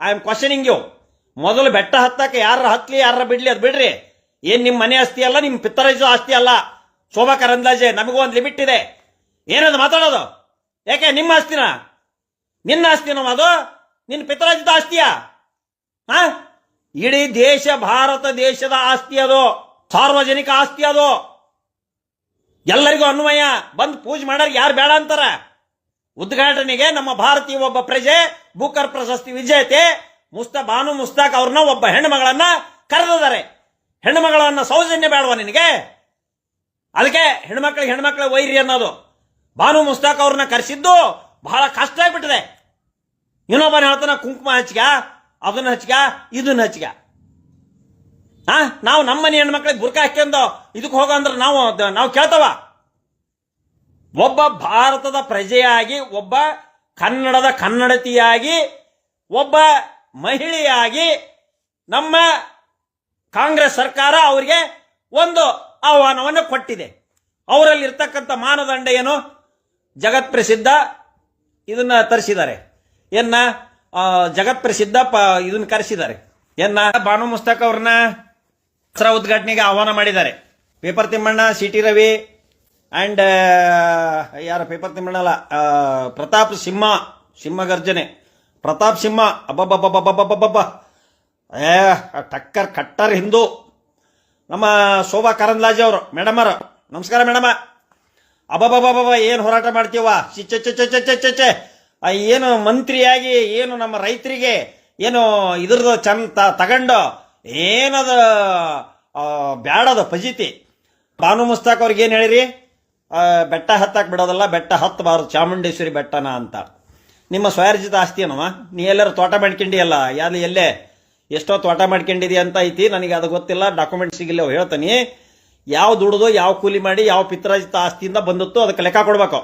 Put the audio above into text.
I am questioning you ಮೊದಲು ಬೆಟ್ಟ ಹತ್ತಕ್ಕೆ ಯಾರ ಹತ್ಲಿ ಯಾರ ಬಿಡ್ಲಿ ಅದು ಬಿಡ್ರಿ. ಏನ್ ನಿಮ್ಮ ಮನೆ ಆಸ್ತಿ ಅಲ್ಲ ನಿಮ್ಮ ಪಿತ್ತರಾಜು ಆಸ್ತಿ ಅಲ್ಲ. ಶೋಭಾ ಅಂದಾಜೆ ನಮಗೂ ಒಂದು ಲಿಮಿಟ್ ಇದೆ. ಏನದು ಮಾತಾಡೋದು? ಯಾಕೆ ನಿಮ್ಮ ಆಸ್ತಿನ? ನಿನ್ನ ಆಸ್ತಿನ ಅದು ನಿನ್ನ ಪಿತ್ತರಾಜಿತ ಆಸ್ತಿಯಾ? ಇಡೀ ದೇಶ, ಭಾರತ ದೇಶದ ಆಸ್ತಿ ಅದು. ಸಾರ್ವಜನಿಕ ಆಸ್ತಿ ಅದು. ಎಲ್ಲರಿಗೂ ಅನ್ವಯ. ಬಂದು ಪೂಜೆ ಮಾಡೋರು ಯಾರು ಬೇಡ ಅಂತಾರ? ಉದ್ಘಾಟನೆಗೆ ನಮ್ಮ ಭಾರತೀಯ ಒಬ್ಬ ಪ್ರಜೆ, ಬುಕರ್ ಪ್ರಶಸ್ತಿ ವಿಜೇತೆ, ಮುಸ್ತ ಬಾನು ಮುಸ್ತಾಕ್ ಅವ್ರನ್ನ ಒಬ್ಬ ಹೆಣ್ಣುಮಗಳನ್ನ ಕರೆದಿದ್ದಾರೆ. ಹೆಣ್ಣುಮಗಳನ್ನ ಸೌಜನ್ಯ ಬೇಡವಾ ನಿನಗೆ? ಅದಕ್ಕೆ ಹೆಣ್ಮಕ್ಳಿಗೆ ಹೆಣ್ಮಕ್ಳ ವೈರಿ ಅನ್ನೋದು. ಬಾನು ಮುಸ್ತಾಕ್ ಅವ್ರನ್ನ ಕರೆಸಿದ್ದು ಬಹಳ ಕಷ್ಟ ಆಗ್ಬಿಟ್ಟಿದೆ. ಇನ್ನೊಬ್ಬನ ಹೇಳ್ತಾನ, ಕುಂಕುಮ ಹಚ್ಚಿಗ, ಅದನ್ನ ಹಚ್ಚಿಗ, ಇದನ್ನ ಹಚ್ಚಿಗ. ಹಾ ನಾವು ನಮ್ಮ ಮನೆ ಹೆಣ್ಮಕ್ಳಿಗೆ ಬುರ್ಕ ಹಾಕ್ಯಂದು, ಇದಕ್ಕೆ ಹೋಗೋ ಅಂದ್ರೆ ನಾವು ನಾವು ಕೇಳ್ತವ? ಒಬ್ಬ ಭಾರತದ ಪ್ರಜೆಯಾಗಿ, ಒಬ್ಬ ಕನ್ನಡದ ಕನ್ನಡತಿಯಾಗಿ, ಒಬ್ಬ ಮಹಿಳೆಯಾಗಿ ನಮ್ಮ ಕಾಂಗ್ರೆಸ್ ಸರ್ಕಾರ ಅವರಿಗೆ ಒಂದು ಆಹ್ವಾನವನ್ನು ಕೊಟ್ಟಿದೆ. ಅವರಲ್ಲಿ ಇರ್ತಕ್ಕಂಥ ಮಾನದಂಡ ಏನು? ಜಗತ್ ಪ್ರಸಿದ್ಧ ಇದನ್ನ ತರಿಸಿದ್ದಾರೆ. ಎನ್ನ ಜಗತ್ ಪ್ರಸಿದ್ಧ ಪ, ಇದನ್ನ ಕರೆಸಿದ್ದಾರೆ. ಎನ್ನ ಬಾನು ಮುಸ್ತಕ್ ಅವ್ರನ್ನ ದಸರಾ ಉದ್ಘಾಟನೆಗೆ ಆಹ್ವಾನ ಮಾಡಿದ್ದಾರೆ. Paper Thimmanna, C T Ravi and ಯಾರ ಪೇಪರ್ ತಿಮ್ಮಣ್ಣಲ್ಲ? ಪ್ರತಾಪ್ ಸಿಂಹ ಸಿಂಹ ಗರ್ಜನೆ. ಪ್ರತಾಪ್ ಸಿಂಹ ಅಬ್ಬಬ್ಬಬ್ಬಬ್ಬಬ್ಬಬ್ಬಬ್ಬ. ಏ ಟಕ್ಕರ್ ಕಟ್ಟರ್ ಹಿಂದೂ. ನಮ್ಮ ಶೋಭಾ ಕರಂದ್ಲಾಜೆ ಅವರು ಮೇಡಮರು ನಮಸ್ಕಾರ ಮೇಡಮ. ಅಬ್ಬಬ್ಬಬ್ಬಬ್ಬ ಏನು ಹೋರಾಟ ಮಾಡ್ತೀವ? ಚಿಚ್ಚೆ ಆ, ಏನು ಮಂತ್ರಿಯಾಗಿ ಏನು ನಮ್ಮ ರೈತರಿಗೆ ಏನು ಇದ್ರದ್ದು ಚಂದ ತಗೊಂಡು ಏನದು ಬ್ಯಾಡದ ಫಜಿತಿ. ಬಾನು ಮುಸ್ತಾಕ್ ಅವ್ರಿಗೆ ಏನು ಹೇಳಿರಿ? ಬೆಟ್ಟ ಹತ್ತಕ್ಕೆ ಬಿಡೋದಲ್ಲ, ಬೆಟ್ಟ ಹತ್ತಬಾರ್ದು, ಚಾಮುಂಡೇಶ್ವರಿ ಬೆಟ್ಟನ ಅಂತ. ನಿಮ್ಮ ಸ್ವಯರ್ಜಿತ ಆಸ್ತಿ ಏನವ ನೀ ಎಲ್ಲರೂ ತೋಟ ಮಾಡ್ಕೊಂಡಿಯಲ್ಲ ಯಾರು ಎಲ್ಲೇ ಎಷ್ಟೋ ತೋಟ ಮಾಡ್ಕೊಂಡಿದೀಯ ಅಂತ ಐತಿ, ನನಗೆ ಅದು ಗೊತ್ತಿಲ್ಲ ಡಾಕ್ಯುಮೆಂಟ್ ಸಿಗಿಲ್ಲ ಹೇಳ್ತಾನೆ. ಯಾವ ದುಡ್ದು, ಯಾವ ಕೂಲಿ ಮಾಡಿ, ಯಾವ ಪಿತ್ರಾಜಿತ ಆಸ್ತಿಯಿಂದ ಬಂದಿತ್ತು, ಅದಕ್ಕೆ ಲೆಕ್ಕ ಕೊಡ್ಬೇಕು.